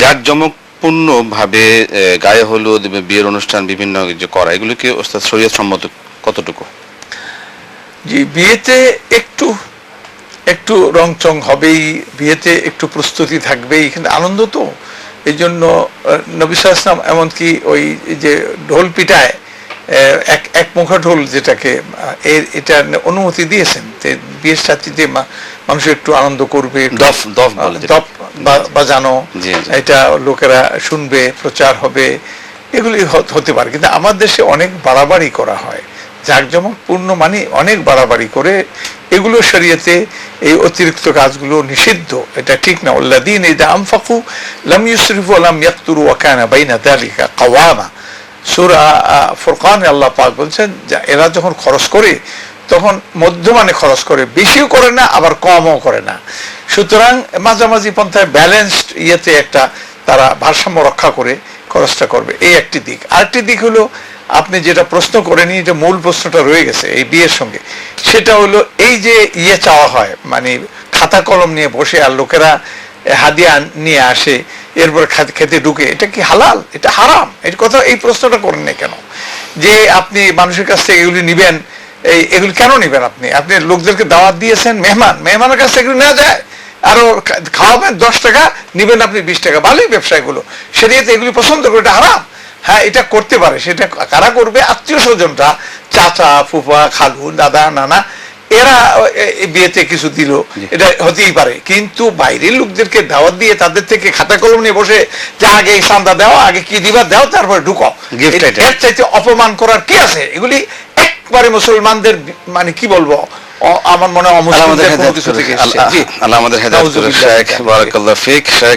জাঁকজমকপূর্ণ ভাবে গায়ে হলুদ বিয়ের অনুষ্ঠান, বিভিন্ন যে করা এগুলোকে ওস্তাদ শরীয়ত সম্মত কতটুকু? জি, বিয়েতে একটু একটু রং চং হবেই, বিয়েতে একটু প্রস্তুতি থাকবেই, কিন্তু আনন্দ তো। এই জন্য নবী ইসলাম এমনকি ওই যে ঢোল পিটায় এক এক মুখা ঢোল যেটাকে এর এটা অনুমতি দিয়েছেন যে বিয়ের সাথীতে মানুষ একটু আনন্দ করবে দফ দফ দফ বাজানো। এটা লোকেরা শুনবে প্রচার হবে এগুলি হতে পারে। কিন্তু আমার দেশে অনেক বাড়াবাড়ি করা হয়। জাকজমক পূর্ণ মানে অনেক বাড়াবাড়ি করে এগুলো শরীয়তে এই অতিরিক্ত কাজগুলো নিষিদ্ধ। এটা ঠিক না। উল্লাদিন এই আমফাকু লাম ইউসরিফু লাম ইয়াকতুরু ওয়া কানা বাইনা যালিকা কাওয়ামা। সূরা ফুরকানে আল্লাহ পাক বলছেন যে এরা যখন খরচ করে, তখন মধ্যমানে খরচ করে, বেশিও করে না, আবার কমও করে না। সুতরাং মাঝামাঝি পন্থায় ব্যালেন্সড ইয়েতে একটা তারা ভারসাম্য রক্ষা করে খরচটা করবে। এই একটি দিক। আরেকটি দিক হলো, আপনি যেটা প্রশ্ন করেনি যে মূল প্রশ্নটা রয়ে গেছে এই বিয়ের সঙ্গে, সেটা হলো এই যে ইয়ে চাওয়া হয় মানে খাতা কলম নিয়ে বসে আর লোকেরা হাদিয়া নিয়ে আসে এরপর খেতে ঢুকে, এটা কি হালাল? এটা হারাম? এই কথা এই প্রশ্নটা করেন না কেন? যে আপনি মানুষের কাছ থেকে এগুলি নিবেন, এই এগুলি কেন নিবেন আপনি? আপনি লোকদেরকে দাওয়াত দিয়েছেন, মেহমান, মেহমানের কাছ থেকে নেওয়া যায়। আরও খাওয়াবেন দশ টাকা, নিবেন আপনি বিশ টাকা। ভালোই ব্যবসায়গুলো। সেরিয়াতে এগুলি পছন্দ করে, এটা হারাম। হ্যাঁ এটা করতে পারে। সেটা কারা করবে? আত্মীয় স্বজনরা, চাচা, ফুফা, খালু, দাদা, নানা এরা বিয়েতে কিছু দিল। এটা হতেই পারে। কিন্তু বাইরের লোকদেরকে দাওয়াত দিয়ে তাদের থেকে খাতা কলম নিয়ে বসে যে আগে চান্দা দাও আগে কি দিবা দাও তারপরে ঢুকো। এর চাইতে অপমান করার কি আছে? এগুলি একবারে মুসলমানদের মানে কি বলব? আমার মনে হয় আমাদের হেদায়েত। আল্লাহ আমাদের। শেখ বারাকাল্লাহ ফিক। শেখ